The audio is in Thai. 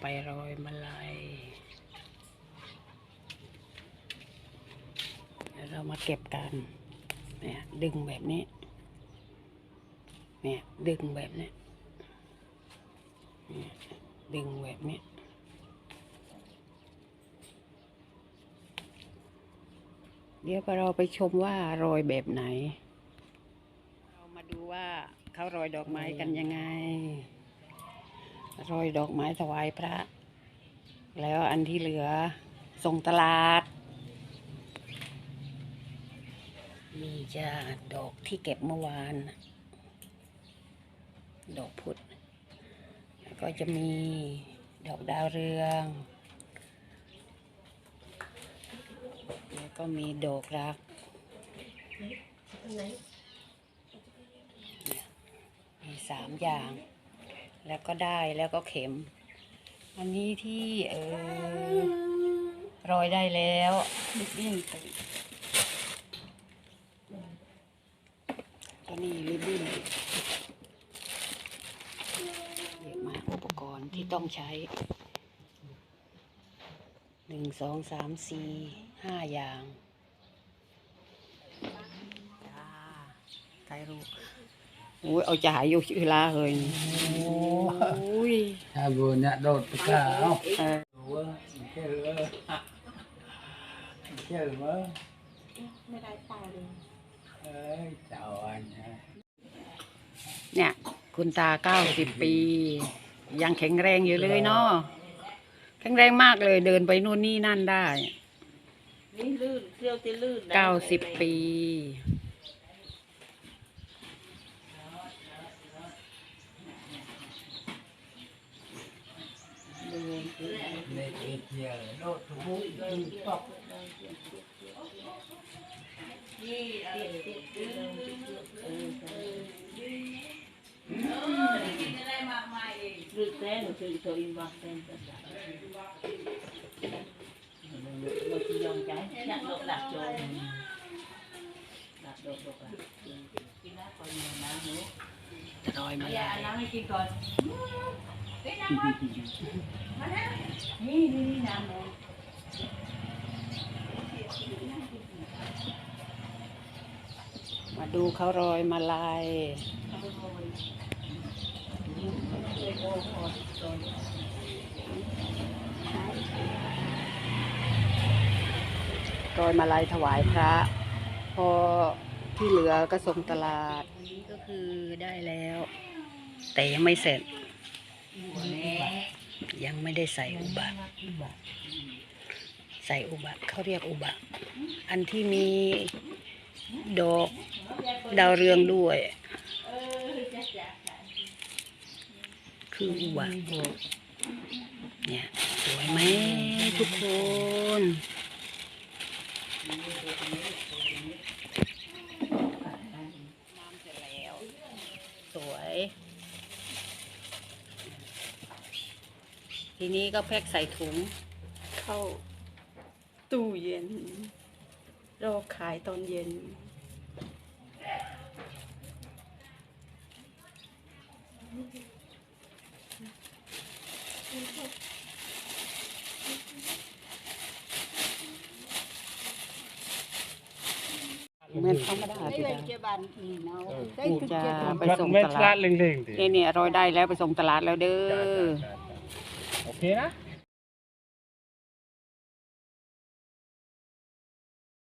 ไปโรยมาลัยเดี๋ยวเรามาเก็บกัน เนี่ยดึงแบบนี้ เนี่ยดึงแบบนี้ ดึงแบบนี้เดี๋ยวเราไปชมว่าโรยแบบไหน เรามาดูว่าเขาโรยดอกไม้กันยังไง โรยดอกไม้ถวายพระ แล้วอันที่เหลือส่งตลาด มีจะดอกที่เก็บเมื่อวาน ดอกพุธแล้วก็จะมีดอกดาวเรือง แล้วก็มีดอกรักมีสามอย่าง แล้วก็ได้แล้วก็เข็ม อันนี้ที่เออรอยได้แล้วลิบบิ้นตัวนี้ลิบบิ้นเยอะมากอุปกรณ์ที่ต้องใช้หนึ่งสองสามสี่ห้าอย่างจ้าใครรู้ โอ้ยเอาจ่ายอยู่ชื่อลาเลยนี่โอ้ยถ้าบัวเนี่ยโดดตะกร้าเอาเออบัวเชื่อเลยเชื่อมั้ยไม่ได้เปล่าเลยเอ้ยเจ้าอันเนี่ยเนี่ย คุณตาเก้าสิบปี ยังแข็งแรงอยู่เลยเนาะแข็งแรงมากเลยเดินไปนู่นนี่นั่นได้ นี่ลื่นเที่ยวจะลื่นนะ เก้าสิบปี ในเอเชียโดดทุก มาดูเขารอยมาลายรยเลยโอ้โหโดนรอยมาลายถวายพระ พอที่เหลือก็ส่งตลาดอันนี้ก็คือได้แล้ว แต่ยังไม่เสร็จ ยังไม่ได้ใส่อุบะใส่อุบะเขาเรียกอุบะ อันที่มีดอกดาวเรืองด้วย คืออุบะเนี่ยสวยไหมทุกคนำเสร็จแล้ว สวย ทีนี้ก็แพ็คใส่ถุง เข้าตู้เย็นรอขายตอนเย็น เหมือนธรรมดาไม่พี่เป็ดานเจ้าบ้านนี่เนาะได้กูทุกจะเจ้า ไปส่งเม็ดตลาลาดดเล่งๆดิเนี่ยเนี่ยรอยได้แล้วไปส่งตลาดแล้วเด้อโอ เคนะ